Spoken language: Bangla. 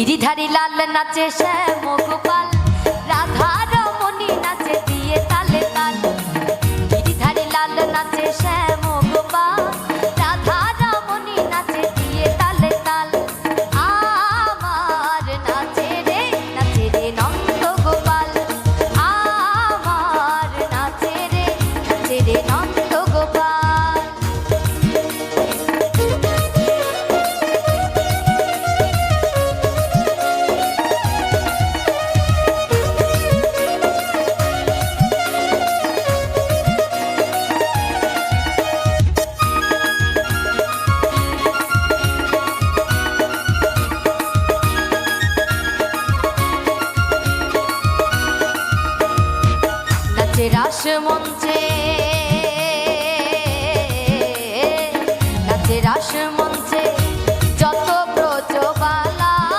গিরিধারী লাল নাচে শ্যাম গোপাল রাধা রমণী নাচে দিয়ে তালে তাল। গিরিধারী লাল নাচে শ্যাম নাচে রাস মঞ্চে। নাচে রাস মঞ্চে